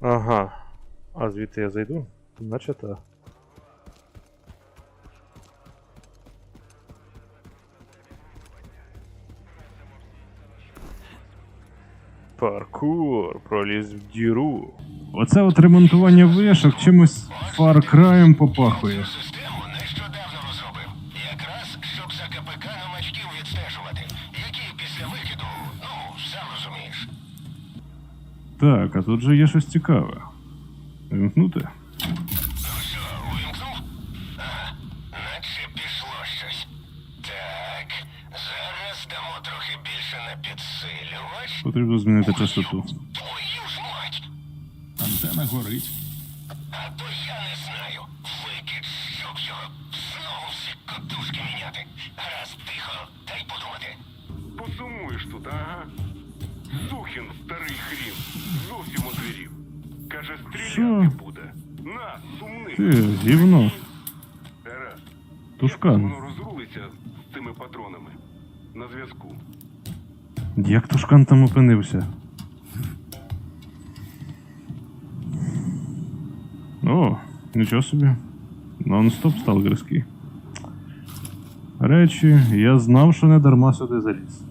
Ага. А звідти я зайду? Наче так. Паркур, проліз в діру. Оце от ремонтування вишок чимось Far Cry попахує. Систему нещодавно розробив. Якраз щоб за КПК новачків відстежувати, які після викиду, Так, а тут же є щось цікаве. Вимкнути? Наче пішло щось. Так, зараз дамо трохи більше на підсилювач. Потрібно змінити частоту. Твою ж мать! Антена горить. А то я не знаю. Викид, щоб його знову всі котушки міняти. Раз тихо, дай подумати. Посумуєш тут, ага. Сухін, старий хрін. Каже, стріляти Що? буде. На, сумний. Ти, гівно. Гаразд. Тушкан. Як воно розрулиться з цими патронами? На зв'язку. Як тушкан там опинився? О, нічого собі. Нон-стоп сталкерський. Речі, я знав, що не дарма сюди заліз.